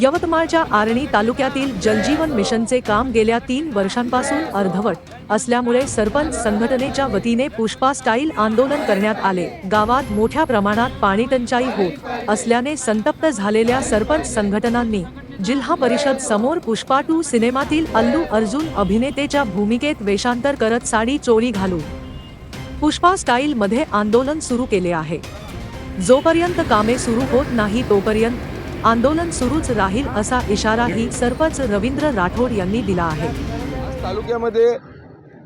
यवतमाळच्या आर्णी तालुक्यातील जलजीवन मिशनचे काम गेल्या तीन वर्षांपासून अर्धवट असल्यामुळे सरपंच संघटनेच्या वतीने पुष्पा स्टाईल आंदोलन करण्यात आले. गावात मोठ्या प्रमाणात पाणी टंचाई होत असल्याने संतप्त झालेल्या सरपंच संघटनांनी जिल्हा परिषद समोर पुष्पा टू सिनेमातील अल्लू अर्जुन अभिनेतेच्या भूमिकेत वेषांतर करत साडी चोळी घालून पुष्पा स्टाईल मध्ये आंदोलन सुरू केले आहे. जोपर्यंत कामे सुरू होत नाही तोपर्यंत आंदोलन सुरूच राहील असा इशाराही सरपंच रवींद्र राठोड यांनी दिला आहे. तालुक्यामध्ये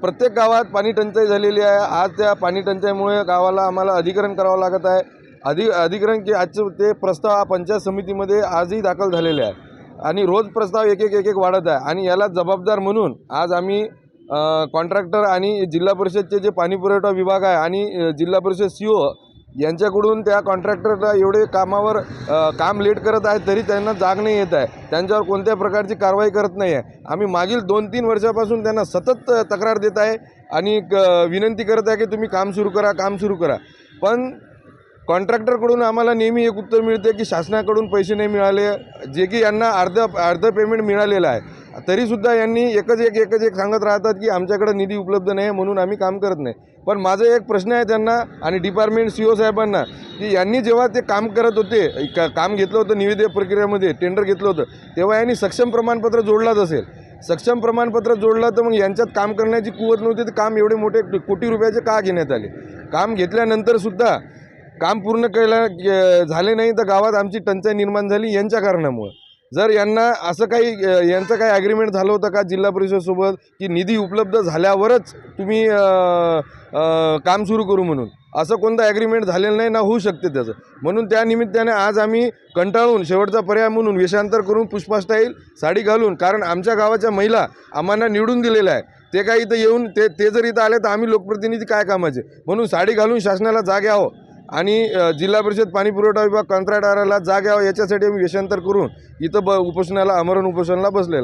प्रत्येक गावात पाणी टंचाई झालेली आहे. आज त्या पाणी टंचाईमुळे गावाला आम्हाला अधिकरण करावं लागत आहे. अधि अधिकरण की आजचे ते प्रस्ताव पंचायत समितीमध्ये आजही दाखल झालेले आहे. आणि रोज प्रस्ताव एक एक एक एक वाढत आहे. आणि याला जबाबदार म्हणून आज आम्ही कॉन्ट्रॅक्टर आणि जिल्हा परिषदचे जे पाणी पुरवठा विभाग आहे आणि जिल्हा परिषद सी ओ यांच्याकडून त्या कॉन्ट्रॅक्टरला एवढे कामावर काम लेट करत आहे तरी त्यांना जाग नाही येत आहे. त्यांच्यावर कोणत्या प्रकारची कारवाई करत नाही आहे. आम्ही मागील दोन तीन वर्षापासून त्यांना सतत तक्रार देत आहे आणि क- विनंती करत आहे की तुम्ही काम सुरू करा काम सुरू करा. पण कॉन्ट्रॅक्टरकडून आम्हाला नेहमी एक उत्तर मिळते की शासनाकडून पैसे नाही मिळाले जे की यांना अर्ध अर्ध पेमेंट मिळालेलं आहे. तरीसुद्धा यांनी एकच एक एकच एक सांगत राहतात की आमच्याकडे निधी उपलब्ध नाही आहे म्हणून आम्ही काम करत नाही. पण माझा एक प्रश्न आहे त्यांना आणि डिपार्टमेंट सी ओ साहेबांना की यांनी जेव्हा ते काम करत होते का काम घेतलं होतं निविदे प्रक्रियेमध्ये टेंडर घेतलं होतं तेव्हा यांनी सक्षम प्रमाणपत्र जोडलाच असेल. सक्षम प्रमाणपत्र जोडलं तर मग यांच्यात काम करण्याची कुवत नव्हती तर काम एवढे मोठे कोटी रुपयाचे का घेण्यात आले? काम घेतल्यानंतरसुद्धा काम पूर्ण केलं झाले नाही तर गावात आमची टंचाई निर्माण झाली यांच्या कारणामुळं. जर यांना असं काही यांचं काही ॲग्रीमेंट झालं होतं का जिल्हा परिषदसोबत की निधी उपलब्ध झाल्यावरच तुम्ही काम सुरू करू म्हणून? असं कोणतं ॲग्रीमेंट झालेलं नाही ना होऊ शकते त्याचं. म्हणून त्या निमित्ताने आज आम्ही कंटाळून शेवटचा पर्याय म्हणून वेषांतर करून पुष्पास्टाईल साडी घालून कारण आमच्या गावाच्या महिला आम्हाला निवडून दिलेल्या आहे ते काही इथं येऊन ते ते जर इथं आले तर आम्ही लोकप्रतिनिधी काय कामाचे? म्हणून साडी घालून शासनाला जाग यावं आणि जिल्हा परिषद पाणी पुरवठा विभाग कंत्राटदाराला जाग यावं याच्यासाठी आम्ही वेषांतर करून इथं ब उपोषणाला आमरण उपोषणाला बसलेला